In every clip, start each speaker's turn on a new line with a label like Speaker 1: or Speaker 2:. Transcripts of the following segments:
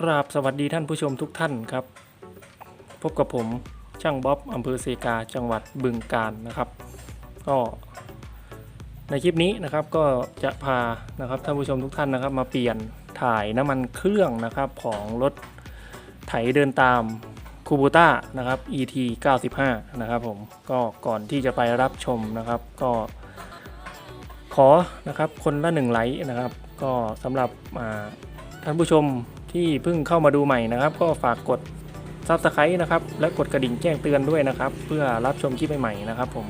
Speaker 1: กราบสวัสดีท่านผู้ชมทุกท่านครับ พบกับผมช่างบ๊อบอำเภอเซกาจังหวัดบึงกาฬนะครับก็ในคลิปนี้นะครับก็จะพานะครับท่านผู้ชมทุกท่านนะครับ มาเปลี่ยนถ่ายน้ำมันเครื่องนะครับของรถไถเดินตามคูบูต้านะครับ ET 95 นะครับผมก็ก่อนที่จะไปรับชมนะครับ ก็ขอนะครับคนละหนึ่งไลค์นะครับ ก็สำหรับท่านผู้ชม ที่เพิ่งเข้ามาดูใหม่นะครับ ก็ฝากกด Subscribe นะครับ และกดกระดิ่งแจ้งเตือนด้วยนะครับ เพื่อรับชมคลิปใหม่ๆนะครับผม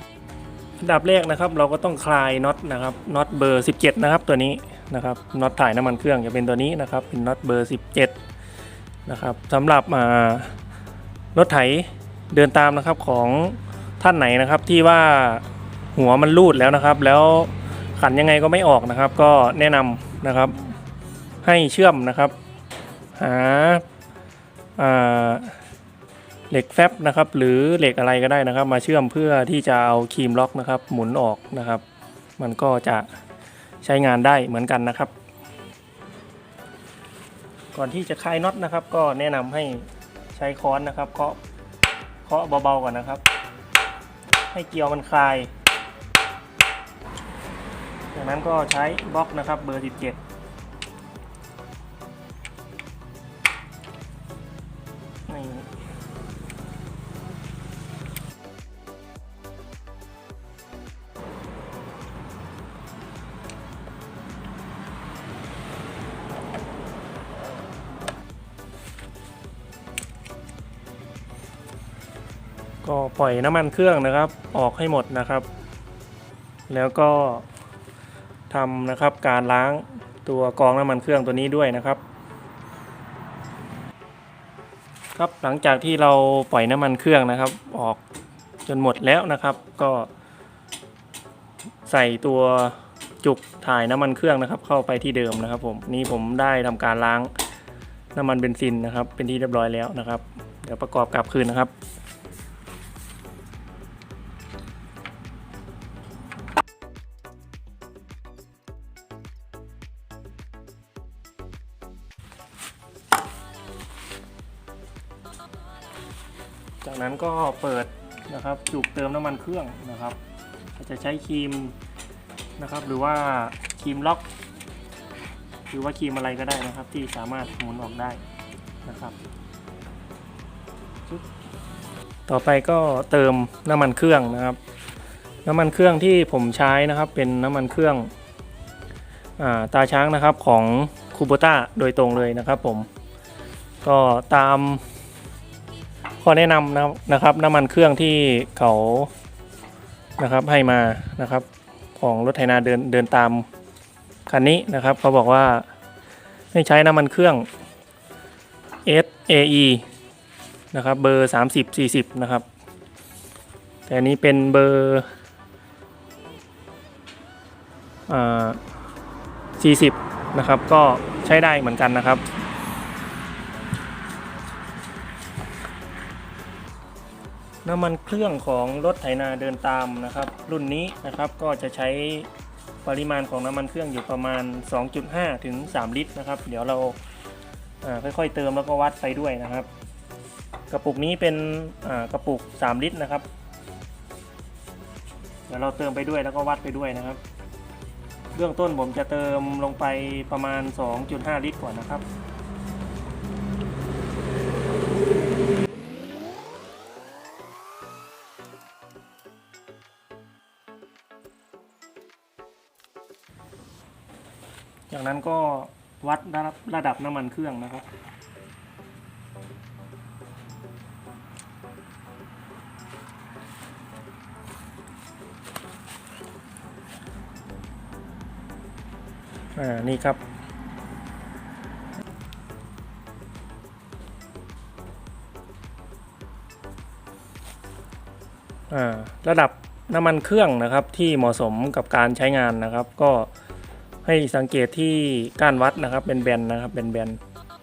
Speaker 1: อันดับแรกนะครับ เราก็ต้องคลายน็อตนะครับน็อตเบอร์ 17 นะครับ ตัวนี้นะครับน็อตถ่ายน้ำมันเครื่องจะเป็นตัวนี้นะครับ เป็นน็อตเบอร์ 17 นะครับสำหรับอ่ารถไถเดินตามนะครับของท่านไหนนะครับที่ว่าหัวมันรูดแล้วนะครับ แล้วขันยังไงก็ไม่ออกนะครับ ก็แนะนำนะครับ ให้เชื่อมนะครับ หาเหล็กแฟบนะครับหรือเหล็กอะไรก็ได้นะครับ มาเชื่อมเพื่อที่จะเอาครีมล็อกนะครับ หมุนออกนะครับ มันก็จะใช้งานได้เหมือนกันนะครับ ก่อนที่จะคลายน็อตนะครับ ก็แนะนำให้ใช้ค้อนนะครับเคาะเคาะเบาๆก่อนนะครับ ให้เกลียวมันคลาย จากนั้นก็ใช้บล็อกนะครับเบอร์ 17 นี่ก็ปล่อยน้ำมันเครื่องนะครับออกให้หมดนะครับ แล้วก็ทำนะครับการล้างตัวกองน้ำมันเครื่องตัวนี้ด้วยนะครับ ครับหลังจากที่เราปล่อยน้ำมันเครื่องนะครับ ออกจนหมดแล้วนะครับ ก็ ใส่ตัวจุกถ่ายน้ำมันเครื่องนะครับ เข้าไปที่เดิมนะครับ ผมนี่ผมได้ทำการล้างน้ำมันเบนซินนะครับ เป็นที่เรียบร้อยแล้วนะครับ เดี๋ยวประกอบกลับคืนนะครับ จากนั้นก็เปิดนะครับจุกเติมน้ำมันเครื่องนะครับอาจจะใช้ครีมนะครับ หรือว่าครีมล็อก หรือว่าครีมอะไรก็ได้นะครับ ที่สามารถหมุนออกได้นะครับปึ๊บต่อไปก็เติมน้ำมันเครื่องนะครับ น้ำมันเครื่องที่ผมใช้นะครับ เป็นน้ำมันเครื่องอาตาช้างนะครับของคูโบต้าโดยตรงเลยนะครับผมก็ตาม ข้อแนะนำนะครับนะครับ น้ำมันเครื่องที่เขานะครับให้มานะครับ ของรถไถนาเดินเดินตามคันนี้นะครับ เขาบอกว่าให้ใช้น้ำมันเครื่อง SAE นะครับเบอร์ 30 40 นะครับ แต่อันนี้เป็นเบอร์อ่า40 นะครับ ก็ใช้ได้เหมือนกันนะครับ น้ำมันเครื่องของรถไถนาเดินตามนะครับ รุ่นนี้นะครับก็จะใช้ปริมาณของน้ำมันเครื่องอยู่ประมาณ 2.5 ถึง 3 ลิตรนะครับ เดี๋ยวเราค่อยๆเติมแล้วก็วัดไปด้วยนะครับ กระปุกนี้เป็นกระปุก 3 ลิตรนะครับ เดี๋ยวเราเติมไปด้วยแล้วก็วัดไปด้วยนะครับ เบื้องต้นผมจะเติมลงไปประมาณ 2.5 ลิตรก่อนนะครับ จากนั้นก็วัดระดับระดับน้ำมันเครื่องนะครับ อ่า นี่ครับอ่าระดับน้ำมันเครื่องนะครับที่เหมาะสมกับการใช้งานนะครับ ก็ ให้สังเกตที่ก้านวัดนะครับ เป็นแบนนะครับเป็นแบน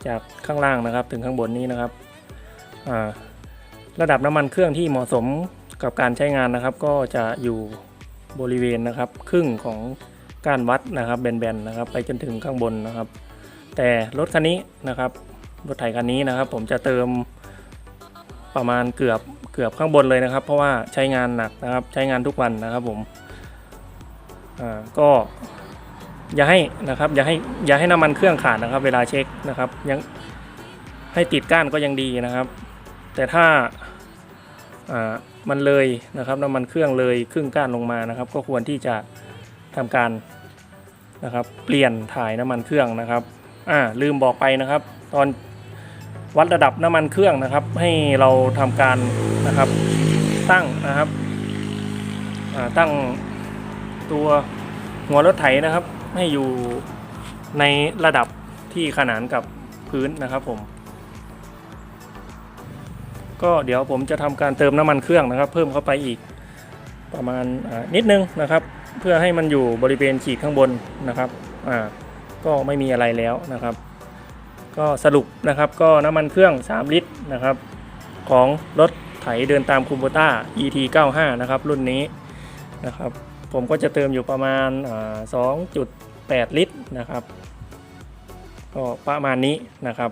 Speaker 1: จากข้างล่างนะครับ ถึงข้างบนนี้นะครับระดับน้ำมันเครื่องที่เหมาะสมกับการใช้งานนะครับ ก็จะอยู่บริเวณนะครับ ครึ่งของก้านวัดนะครับแบนๆนะครับ ไปจนถึงข้างบนนะครับ แต่รถคันนี้นะครับรถไถคันนี้นะครับ ผมจะเติมประมาณเกือบเกือบข้างบนเลยนะครับ เพราะว่าใช้งานหนักนะครับ ใช้งานทุกวันนะครับผมก็ อย่าให้นะครับอย่าให้อย่าให้น้ำมันเครื่องขาดนะครับ เวลาเช็คนะครับยังให้ติดก้านก็ยังดีนะครับ แต่ถ้าอ่ามันเลยนะครับน้ำมันเครื่องเลยครึ่งก้านลงมานะครับ ก็ควรที่จะทำการนะครับเปลี่ยนถ่ายน้ำมันเครื่องนะครับอ่าลืมบอกไปนะครับ ตอนวัดระดับน้ำมันเครื่องนะครับ ให้เราทำการนะครับตั้งนะครับตั้งตัวหัวรถไถนะครับ ให้อยู่ในระดับที่ขนานกับพื้นนะครับผม ก็เดี๋ยวผมจะทำการเติมน้ำมันเครื่องนะครับ เพิ่มเข้าไปอีกประมาณนิดนึงนะครับ เพื่อให้มันอยู่บริเวณขีดข้างบนนะครับอ่าก็ไม่มีอะไรแล้วนะครับ ก็สรุปนะครับก็น้ำมันเครื่อง 3 ลิตรนะครับ ของรถไถเดินตามคูโบต้า ET 95 นะครับ รุ่นนี้นะครับ ผมก็จะเติมอยู่ประมาณ 2.8 ลิตรนะครับก็ประมาณนี้นะครับ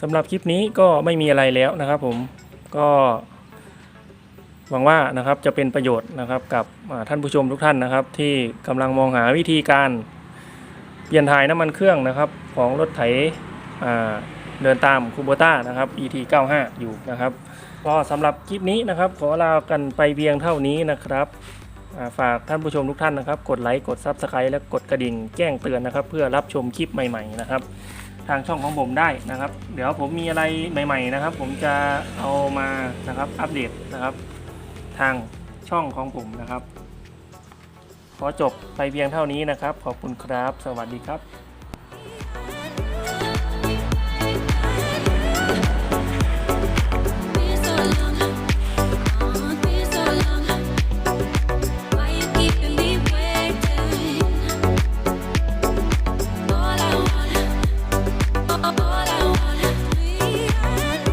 Speaker 1: สำหรับคลิปนี้ก็ไม่มีอะไรแล้วนะครับผมก็หวังว่านะครับจะเป็นประโยชน์นะครับกับท่านผู้ชมทุกท่านนะครับ ที่กำลังมองหาวิธีการเปลี่ยนถ่ายน้ำมันเครื่องนะครับ ของรถไถเดินตามคูโบต้านะครับ ET 95 อยู่นะครับ ก็สำหรับคลิปนี้นะครับ ขอลากันไปเพียงเท่านี้นะครับ ฝากท่านผู้ชมทุกท่านนะครับ กดไลค์ กด Subscribe และกดกระดิ่งแจ้งเตือนนะครับ เพื่อรับชมคลิปใหม่ ๆ นะครับ ทางช่องของผมได้นะครับ เดี๋ยวผมมีอะไรใหม่ ๆ นะครับ ผมจะเอามานะครับอัปเดตนะครับ ทางช่องของผมนะครับ ขอจบไปเพียงเท่านี้นะครับ ขอบคุณครับ สวัสดีครับ